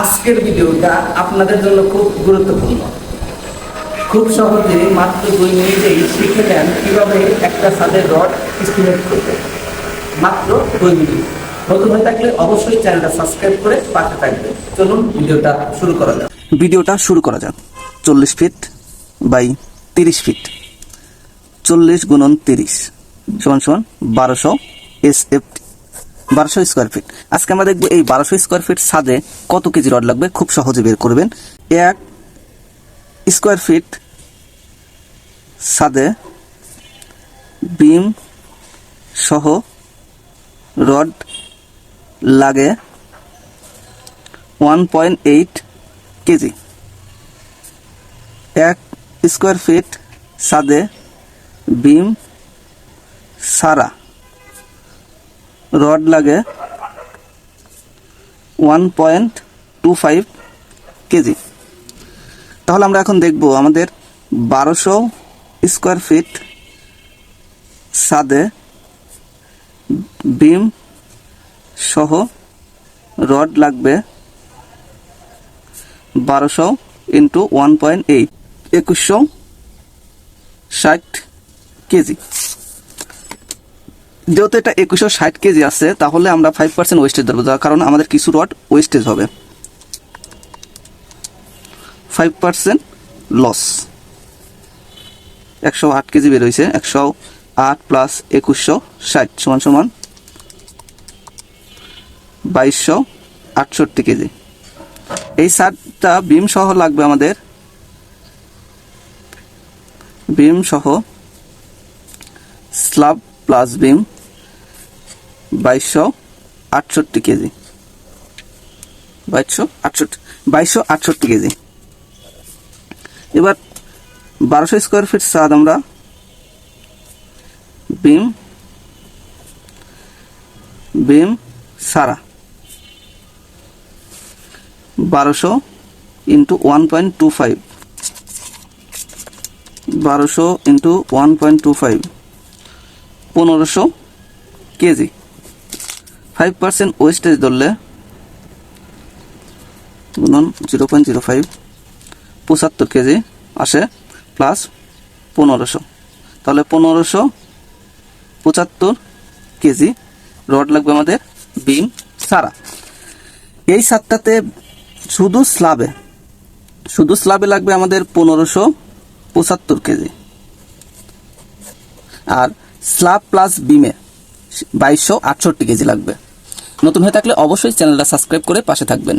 আজকের ভিডিওটা আপনাদের জন্য খুব গুরুত্বপূর্ণ। খুব সহজে মাত্র দুই মিনিটেই শিখে নেন কীভাবে একটা ছাদের রড এস্টিমেট করবে মাত্র দুই মিনিট। নতুন হয়ে থাকলে অবশ্যই চ্যানেলটা সাবস্ক্রাইব করে পাশে থাকবে চলুন ভিডিওটা শুরু করা যাক। ভিডিওটা শুরু করা যাক। চল্লিশ ফিট বাই তিরিশ ফিট চল্লিশ গুণন তিরিশ। সমান সমান বারোশো এস এফ বারোশো স্কোয়ার ফিট আজকে আমরা দেখব এই বারোশো স্কোয়ার ফিট ছাদে কত কেজি রড লাগবে? খুব সহজে বের করবেন। এক স্কোয়ার ফিট ছাদে বিম সহ রড লাগে ওয়ান পয়েন্ট এইট কেজি। এক স্কোয়ার ফিট সাদে বিম সারা। রড লাগে one point two five KG. তাহলে আমরা এখন দেখব আমাদের বারোশো স্কোয়ার ফিট সাদে বিম সহ রড লাগবে বারোশো ইন্টু ওয়ান পয়েন্ট এইট, একুশশো ষাট কেজি। যেহেতু এটা একুশশো ষাট কেজি আছে, তাহলে আমরা ফাইভ পার্সেন্ট ওয়েস্টেজ ধরবো তার কারণ আমাদের কিছু রড ওয়েস্টেজ হবে। ফাইভ পার্সেন্ট লস একশো আট কেজি বের হয়েছে, একশো আট প্লাস একুশশো ষাট সমান সমান বাইশশো আটষট্টি কেজি। এই সারটা বিম সহ লাগবে আমাদের। বিম সহ স্লাব প্লাস বিম বাইশশো আটষট্টি কেজি। বাইশশো আটষট্টি বাইশশো আটষট্টি কেজি। এবার বারোশো স্কোয়ার ফিট সাদ আমরা। বিম বিম সারা। বারোশো into one point two five. বারোশো into one point two five. পনেরোশো কেজি। ফাইভ পার্সেন্ট ওয়েস্টেজ ধরলে, গুণন জিরো পয়েন্ট জিরো ফাইভ পঁচাত্তর কেজি আসে প্লাস পনেরোশো। তাহলে পনেরোশো পঁচাত্তর কেজি রড লাগবে আমাদের বিম সারা এই সাতটাতে শুধু স্লাবে শুধু স্লাবে লাগবে আমাদের পনেরোশো পঁচাত্তর কেজি। আর স্লাব প্লাস বিমে বাইশশো আটষট্টি কেজি লাগবে। নতুন হয়ে থাকলে অবশ্যই চ্যানেলটা সাবস্ক্রাইব করে পাশে থাকবেন।